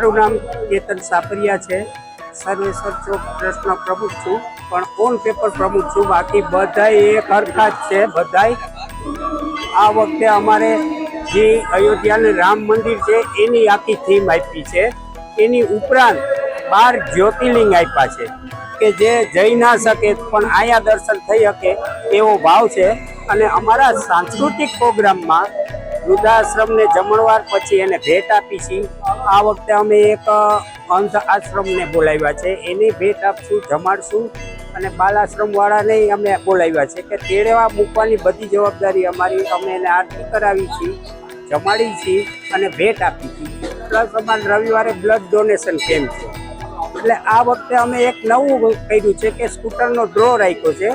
મારું નામ કેતન સાપરિયા છે. સર્વેશ્વર ચોક ટ્રસ્ટનો પ્રમુખ છું. પણ ઓન પેપર પ્રમુખ છું. બાકી બધાય એક હરખા જ છે. બધાય આ વખતે અમારે જે અયોધ્યાનું રામ મંદિર છે, એની આખી થીમ આપી છે. એની ઉપરાંત બાર જ્યોતિર્લિંગ આપ્યા છે. કે જે જઈ ના શકે, પણ અહીંયા દર્શન થઈ શકે એવો ભાવ છે. અને અમારા સાંસ્કૃતિક પ્રોગ્રામમાં વૃદ્ધાશ્રમને જમણવાર પછી એને ભેટ આપી છે. આ વખતે અમે એક અંધ આશ્રમને બોલાવ્યા છે. એની ભેટ આપશું, જમાડશું અને બાલાશ્રમ વાળાને અમે બોલાવ્યા છે કે તેડવા મૂકવાની બધી જવાબદારી અમારી, અમે એને આરતી કરાવી છીએ જમાડી છીએ અને ભેટ આપી છીએ પ્લસ અમારે રવિવારે બ્લડ ડોનેશન કેમ્પ છે? એટલે આ વખતે અમે એક નવું કર્યું છે કે સ્કૂટરનો ડ્રો રાખ્યો છે.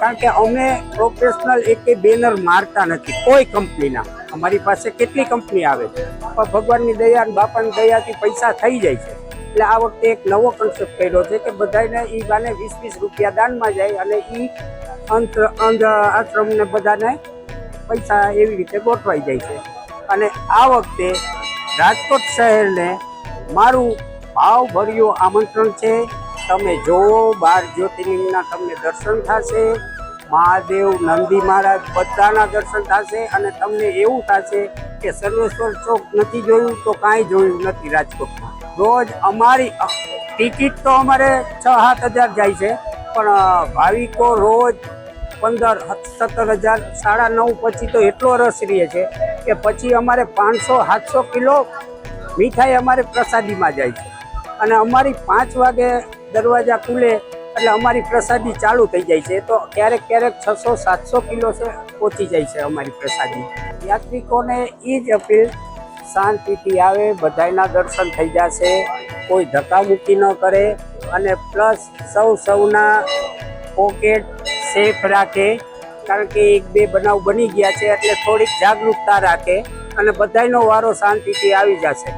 કારણ કે અમે પ્રોફેશનલ એક બેનર મારતા નથી, કોઈ કંપનીના અમારી પાસે કેટલી કંપની આવે છે? પણ ભગવાનની દયા અને બાપાની દયાથી પૈસા થઈ જાય છે. એટલે આ વખતે એક નવો કન્સેપ્ટ કર્યો છે કે બધાને એ બાને વીસ વીસ રૂપિયા દાનમાં જાય અને એ અંત, અંધ આશ્રમને બધાને પૈસા એવી રીતે ગોઠવાઈ જાય છે. અને આ વખતે રાજકોટ શહેરને મારું ભાવભર્યું આમંત્રણ છે. તમે જોવો બાર જ્યોતિર્લિંગના તમને દર્શન થશે. મહાદેવ નંદી મહારાજ બધાના દર્શન થશે અને તમને એવું થશે કે સર્વેશ્વર ચોક નથી જોયું તો કાંઈ જોયું નથી રાજકોટમાં. રોજ અમારી ટિકિટ તો અમારે છ સાત હજાર જાય છે, પણ ભાવિકો રોજ પંદર સત્તર હજાર, સાડા નવ પછી તો એટલો રસ રહે છે કે પછી અમારે પાંચસો, સાતસો કિલો મીઠાઈ અમારે પ્રસાદીમાં જાય છે. અને અમારી પાંચ વાગે દરવાજા ખુલે એટલે અમારી પ્રસાદી ચાલુ થઈ જાય છે. તો ક્યારેક ક્યારેક છસો, સાતસો કિલો છે, પહોંચી જાય છે અમારી પ્રસાદી. યાત્રિકોને એ જ અપીલ, શાંતિથી આવે, બધાયના દર્શન થઈ જશે, કોઈ ધક્કામુક્કી ન કરે અને પ્લસ સૌ સૌના પોકેટ સેફ રાખે, કારણ કે એક બે બનાવ બની ગયા છે એટલે થોડીક જાગૃતતા રાખે અને બધાનો વારો શાંતિથી આવી જશે.